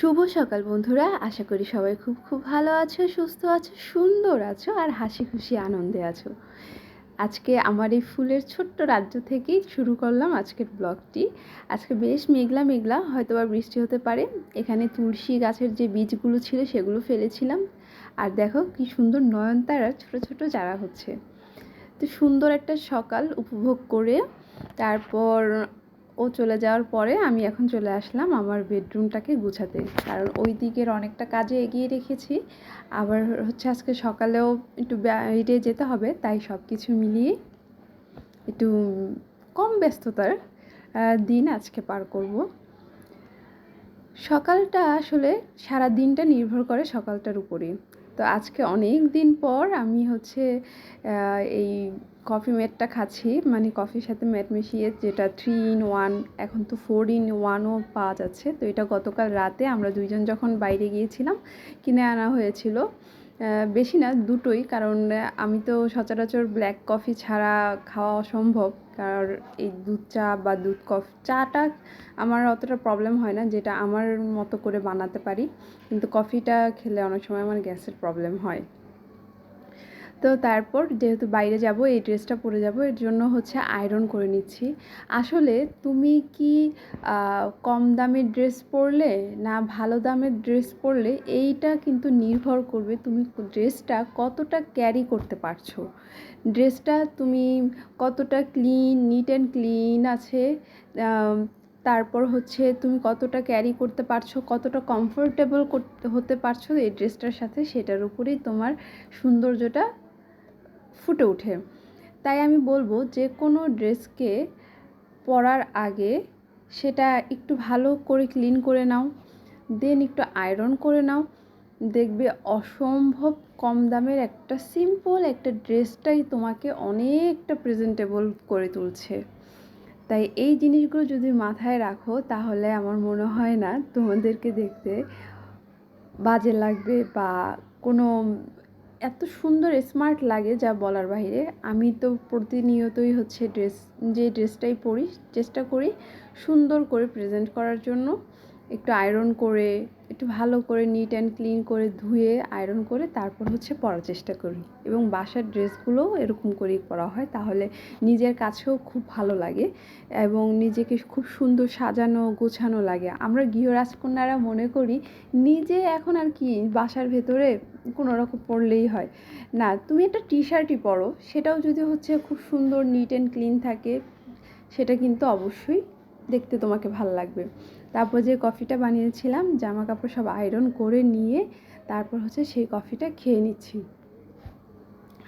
শুভ সকাল বন্ধুরা। আশা করি সবাই খুব খুব ভালো আছো, সুস্থ আছো, সুন্দর আছো আর হাসি খুশি আনন্দে আছো। আজকে আমার এই ফুলের ছোট্ট রাজ্য থেকেই শুরু করলাম আজকের ব্লগটি। আজকে বেশ মেঘলা মেঘলা হয়তো বা বৃষ্টি হতে পারে। এখানে তুলসী গাছের যে বীজগুলো ছিল সেগুলো ফেলেছিলাম। আর দেখো কি সুন্দর নয়নতারা ছোট ছোট চারা হচ্ছে। তো সুন্দর একটা সকাল উপভোগ করে তারপর ও চলে যাওয়ার পরে আমি এখন চলে আসলাম আমার বেডরুমটাকে গুছাতে। কারণ ওই দিকের অনেকটা কাজে এগিয়ে রেখেছি। আবার হচ্ছে আজকে সকালেও একটু বাইরে যেতে হবে, তাই সব কিছু মিলিয়ে একটু কম ব্যস্ততার দিন আজকে পার করব। সকালটা আসলে সারা দিনটা নির্ভর করে সকালটার উপরে তো আজকে অনেক দিন পর আমি হচ্ছে এই কফি মেটটা খাচ্ছি মানে কফির সাথে ম্যাট মিশিয়ে যেটা থ্রি ইন ওয়ান এখন তো ফোর ইন ওয়ানও পাওয়া যাচ্ছে। তো এটা গতকাল রাতে আমরা দুইজন যখন বাইরে গিয়েছিলাম, কিনে আনা হয়েছিল। বেশি না, দুটোই, কারণ আমি তো সচরাচর ব্ল্যাক কফি ছাড়া খাওয়া অসম্ভব। কারণ এই দুধ চা বা দুধ কফি, চাটা আমার অতটা প্রবলেম হয় না, যেটা আমার মতো করে বানাতে পারি। কিন্তু কফিটা খেলে অনেক সময় আমার গ্যাসের প্রবলেম হয়। তো তারপর যেহেতু বাইরে যাব, এই ড্রেসটা পরে যাব, এর জন্য হচ্ছে আয়রন করে নিচ্ছি। আসলে তুমি কি কম দামের ড্রেস পরলে না ভালো দামের ড্রেস পরলে এইটা কিন্তু নির্ভর করবে তুমি ড্রেসটা কতটা ক্যারি করতে পারছ। ড্রেসটা তুমি কতটা ক্লিন নিট অ্যান্ড ক্লিন আছে তারপর হচ্ছে তুমি কতটা ক্যারি করতে পারছ, কতটা কমফোর্টেবল করতে, হতে পারছ এই ড্রেসটার সাথে, সেটার উপরেই তোমার সৌন্দর্যটা ফুটে ওঠে। তাই আমি বলব যে, কোনো ড্রেসকে পরার আগে সেটা একটু ভালো করে ক্লিন করে নাও, দেন একটু আয়রন করে নাও। দেখবে অসম্ভব কম দামের একটা সিম্পল একটা ড্রেসটাই তোমাকে অনেকটা প্রেজেন্টেবল করে তুলছে। তাই এই জিনিসগুলো যদি মাথায় রাখো, তাহলে আমার মনে হয় না তোমাদেরকে দেখতে বাজে লাগবে বা কোনো এত সুন্দর স্মার্ট লাগে যা বলার বাহিরে। আমি তো প্রতিনিয়তই হচ্ছে ড্রেস যে ড্রেসটাই পরি, চেষ্টা করি সুন্দর করে প্রেজেন্ট করার জন্য। একটু আয়রন করে, একটু ভালো করে নিট অ্যান্ড ক্লিন করে ধুয়ে আয়রন করে তারপর হচ্ছে পরার চেষ্টা করি। এবং বাসার ড্রেসগুলোও এরকম করেই পরা হয়, তাহলে নিজের কাছেও খুব ভালো লাগে এবং নিজেকে খুব সুন্দর সাজানো, গোছানো লাগে। আমরা গৃহরাজকন্যারা মনে করি, নিজে এখন আর কি বাসার ভেতরে কোনো রকম পরলেই হয়। না, তুমি একটা টি শার্টই পরো, সেটাও যদি হচ্ছে খুব সুন্দর নিট অ্যান্ড ক্লিন থাকে, সেটা কিন্তু অবশ্যই দেখতে তোমাকে ভালো লাগবে। তারপর যে কফিটা বানিয়েছিলাম জামা কাপড় সব আয়রন করে নিয়ে তারপর হচ্ছে সেই কফিটা খেয়ে নিচ্ছি।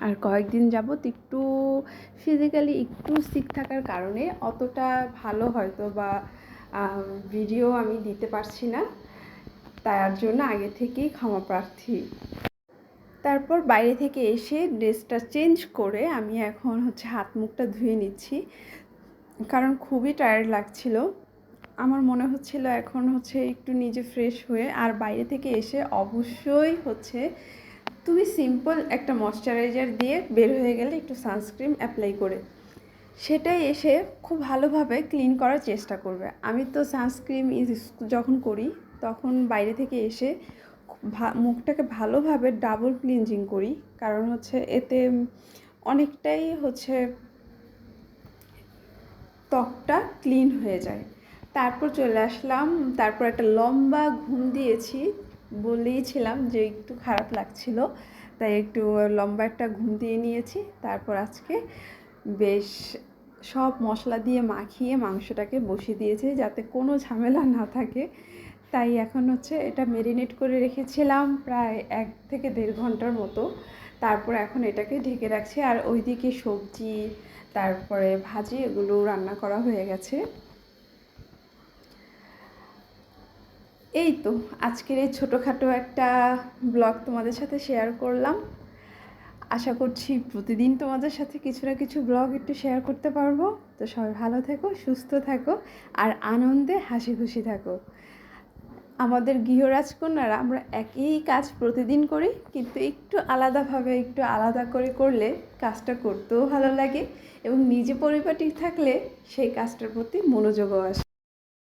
আর কয়েকদিন যাবৎ একটু ফিজিক্যালি একটু সিক থাকার কারণে অতটা ভালো হয়তো বা ভিডিও আমি দিতে পারছি না। তার জন্য আগে থেকেই ক্ষমা প্রার্থী। তারপর বাইরে থেকে এসে ড্রেসটা চেঞ্জ করে আমি এখন হচ্ছে হাত মুখটা ধুয়ে নিচ্ছি। কারণ খুবই টায়ার্ড লাগছিল। আমার মনে হচ্ছিল এখন হচ্ছে একটু নিজে ফ্রেশ হয়ে আর বাইরে থেকে এসে অবশ্যই হচ্ছে তুমি সিম্পল একটা ময়শ্চারাইজার দিয়ে বের হয়ে গেলে একটু সানস্ক্রিন অ্যাপ্লাই করে। সেটাই এসে খুব ভালোভাবে ক্লিন করার চেষ্টা করবে। আমি তো সানস্ক্রিন যখন করি, তখন বাইরে থেকে এসে মুখটাকে ভালোভাবে ডাবল ক্লিনজিং করি। কারণ হচ্ছে এতে অনেকটাই হচ্ছে ত্বকটা ক্লিন হয়ে যায়। তারপর চলে আসলাম, তারপর একটা লম্বা ঘুম দিয়েছি। বলেইছিলাম যে একটু খারাপ লাগছিল, তাই একটু লম্বা একটা ঘুম দিয়ে নিয়েছি। তারপর আজকে বেশ সব মশলা দিয়ে মাখিয়ে মাংসটাকে বসিয়ে দিয়েছি যাতে কোনো ঝামেলা না থাকে। তাই এখন হচ্ছে এটা মেরিনেট করে রেখেছিলাম প্রায় এক থেকে দেড় ঘণ্টার মতো। তারপর এখন এটাকে ঢেকে রাখছি। আর ওইদিকে সবজি তারপরে ভাজি এগুলো রান্না করা হয়ে গেছে। এই তো, আজকের এই ছোটোখাটো একটা ব্লগ তোমাদের সাথে শেয়ার করলাম। আশা করছি প্রতিদিন তোমাদের সাথে কিছু না কিছু ব্লগ একটু শেয়ার করতে পারব। তো সবাই ভালো থেকো, সুস্থ থাকো, আর আনন্দে হাসি খুশি থাকো। আমাদের গৃহরাজকন্যারা আমরা একই কাজ প্রতিদিন করি, কিন্তু একটু আলাদাভাবে, একটু আলাদা করে করলে কাজটা করতেও ভালো লাগে এবং নিজে পরিপাটি থাকলে সেই কাজটার প্রতি মনোযোগও আসে।